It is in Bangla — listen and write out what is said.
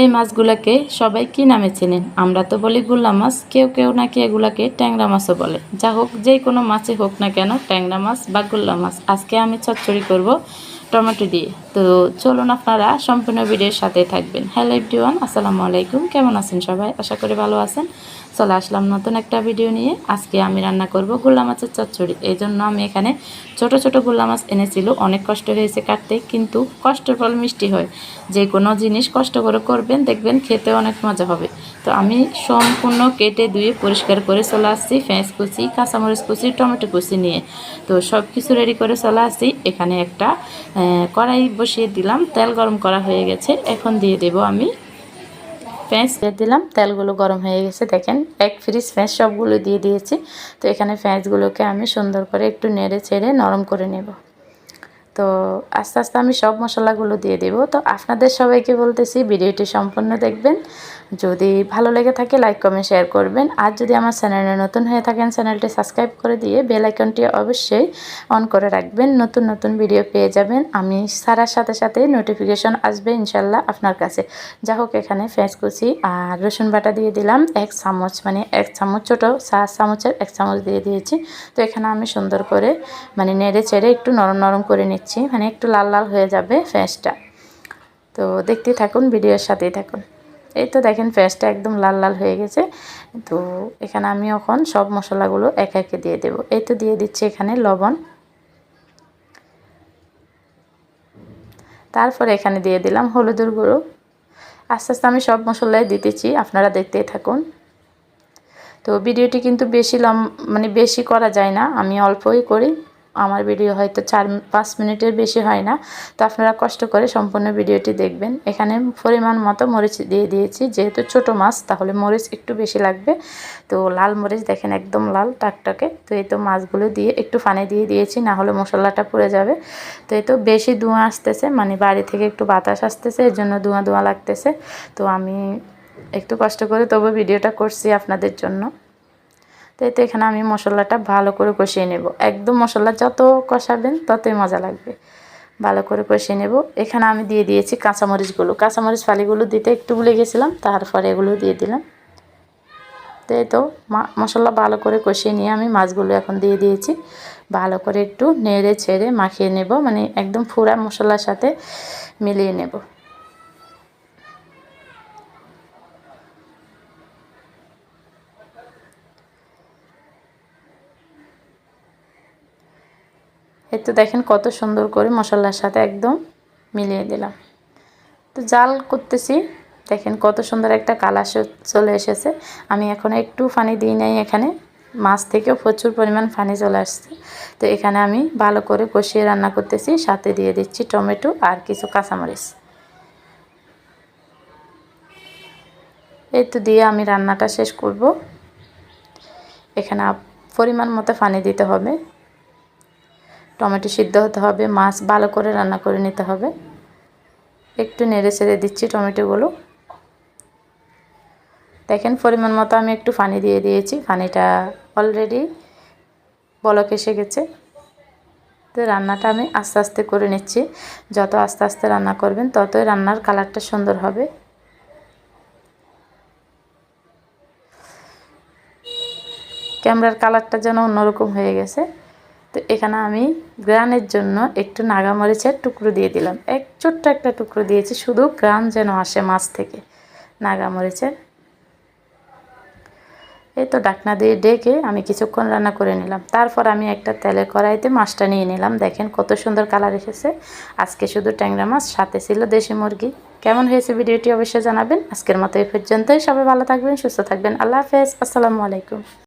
এই মাছগুলোকে সবাই কি নামে চেনেন? আমরা তো বলি গুল্লা মাছ, কেউ কেউ নাকি এগুলাকে ট্যাংরা মাছও বলে। যা হোক যে কোনো মাছই হোক না কেন, ট্যাংরা মাছ বা গুল্লা মাছ। আজকে আমি চচ্চড়ি করব টমেটো দিয়ে। তো চলুন আপনারা সম্পূর্ণ ভিডিওর সাথে থাকবেন। হ্যালো এভরিওয়ান আসসালামু আলাইকুম। কেমন আছেন সবাই? আশা করি ভালো আছেন। চলে আসলাম নতুন একটা ভিডিও নিয়ে। আজকে আমি রান্না করব গোল্লা মাছের চচ্চড়ি। এই জন্য আমি এখানে ছোট ছোট গোল্লা মাছ এনেছিল। অনেক কষ্ট হয়েছে কাটতে, কিন্তু কষ্টের ফল মিষ্টি হয়। যে কোনো জিনিস কষ্ট করে করবেন, দেখবেন খেতে অনেক মজা হবে। তো আমি সম্পূর্ণ কেটে ধুয়ে পরিষ্কার করে চলে আসছি। ফেঁস কুচি, কাঁচামরিচ কুচি, টমেটো কুচি নিয়ে। তো সব কিছু রেডি করে চলে আসছি। এখানে একটা কড়াই বসিয়ে দিলাম। তেল গরম করা হয়ে গেছে। এখন দিয়ে দেব আমি পেঁয়াজ দিয়ে দিলাম। তেলগুলো গরম হয়ে গেছে, দেখেন। এক ফ্রিজ প্যাঁচ সবগুলো দিয়ে দিয়েছি। তো এখানে প্যাঁচগুলোকে আমি সুন্দর করে একটু নেড়ে ছেড়ে নরম করে নেব। তো আস্তে আস্তে আমি সব মশলাগুলো দিয়ে দেব। তো আপনাদের সবাইকে বলতেছি, ভিডিওটি সম্পূর্ণ দেখবেন। যদি ভালো লেগে থাকে লাইক কমেন্ট শেয়ার করবেন। আর যদি আমার চ্যানেলে নতুন হয়ে থাকেন, চ্যানেলটি সাবস্ক্রাইব করে দিয়ে বেল আইকনটি অবশ্যই অন করে রাখবেন। নতুন নতুন ভিডিও পেয়ে যাবেন। আমি সারার সাথে সাথে নোটিফিকেশন আসবে ইনশাল্লাহ আপনার কাছে। যা হোক, এখানে ফেঁস কুচি আর রসুন বাটা দিয়ে দিলাম। এক চামচ মানে এক চামচ, ছোটো চা চামচের এক চামচ দিয়ে দিয়েছি। তো এখানে আমি সুন্দর করে মানে নেড়ে চেড়ে একটু নরম নরম করে নিচ্ছি। মানে একটু লাল লাল হয়ে যাবে ফেঁসটা তো দেখতে থাকুন ভিডিওর সাথেই থাকুন। এই তো দেখেন পেঁয়াজটা একদম লাল লাল হয়ে গেছে। তো এখানে আমি এখন সব মশলাগুলো এক একে দিয়ে দেব। এই তো দিয়ে দিচ্ছি এখানে লবণ। তারপরে এখানে দিয়ে দিলাম হলুদের গুঁড়ো। আস্তে আস্তে আমি সব মশলাই দিতেছি, আপনারা দেখতেই থাকুন। তো ভিডিওটি কিন্তু বেশি লম মানে বেশি করা যায় না, আমি অল্পই করি। আমার ভিডিও হয়তো চার, পাঁচ মিনিটের বেশি হয় না। তো আপনারা কষ্ট করে সম্পূর্ণ ভিডিওটি দেখবেন। এখানে পরিমাণ মতো মরিচ দিয়ে দিয়েছি। যেহেতু ছোট মাছ, তাহলে মরিচ একটু বেশি লাগবে। তো লাল মরিচ দেখেন একদম লাল টাকটাকে। তো এই তো মাছগুলো দিয়ে একটু ফানে দিয়ে দিয়েছি, না হলে মশলাটা পুড়ে যাবে। তো এই তো বেশি ধোঁয়া আসতেছে মানে বাড়ি থেকে একটু বাতাস আসতেছে, এর জন্য ধোঁয়া ধোঁয়া লাগতেছে। তো আমি একটু কষ্ট করে তবু ভিডিওটা করছি আপনাদের জন্য। তো এতে এখানে আমি মশলাটা ভালো করে কষিয়ে নেব। একদম মশলা যত কষাবেন ততই মজা লাগবে। ভালো করে কষিয়ে নেব। এখানে আমি দিয়ে দিয়েছি কাঁচামরিচগুলো। কাঁচামরিচ ফালিগুলো দিতে একটু ভুলে গেছিলাম, তারপরে এগুলো দিয়ে দিলাম। তো তো মশলা ভালো করে কষিয়ে নিয়ে আমি মাছগুলো এখন দিয়ে দিয়েছি। ভালো করে একটু নেড়ে ছেড়ে মাখিয়ে নেব মানে একদম ফুরা মশলার সাথে মিলিয়ে নেব। এই তো দেখেন কত সুন্দর করে মশলার সাথে একদম মিলিয়ে দিলাম। তো জাল করতেছি। দেখেন কত সুন্দর একটা কালার চলে এসেছে। আমি এখন একটু পানি দিই নাই এখানে। মাছ থেকেও প্রচুর পরিমাণ পানি চলে আসছে। তো এখানে আমি ভালো করে কষিয়ে রান্না করতেছি। সাথে দিয়ে দিচ্ছি টমেটো আর কিছু কাঁচামরিচ। এই তো দিয়ে আমি রান্নাটা শেষ করব। এখানে পরিমাণ মতো পানি দিতে হবে। টমেটো সিদ্ধ হতে হবে, মাছ ভালো করে রান্না করে নিতে হবে। একটু নেড়ে ছেড়ে দিচ্ছি টমেটোগুলো। দেখেন পরিমাণ মতো আমি একটু পানি দিয়ে দিয়েছি, পানিটা অলরেডি বলক এসে গেছে। তো রান্নাটা আমি আস্তে আস্তে করে নিচ্ছি, যত আস্তে আস্তে রান্না করবেন ততই রান্নার কালারটা সুন্দর হবে। ক্যামেরার কালারটা যেন অন্যরকম হয়ে গেছে। তো এখানে আমি গ্রানের জন্য একটু নাগামরিচের টুকরো দিয়ে দিলাম। এক ছোট্ট একটা টুকরো দিয়েছি, শুধু গ্রান যেন আসে মাছ থেকে নাগামরিচের। এই তো ডাকনা দিয়ে ডেকে আমি কিছুক্ষণ রান্না করে নিলাম। তারপর আমি একটা তেলের কড়াইতে মাছটা নিয়ে নিলাম। দেখেন কত সুন্দর কালার এসেছে। আজকে শুধু ট্যাংরা মাছ, সাথে ছিল দেশি মুরগি। কেমন হয়েছে ভিডিওটি অবশ্যই জানাবেন। আজকের মতো এই পর্যন্তই। সবাই ভালো থাকবেন, সুস্থ থাকবেন। আল্লাহ হাফেজ। আসসালামু আলাইকুম।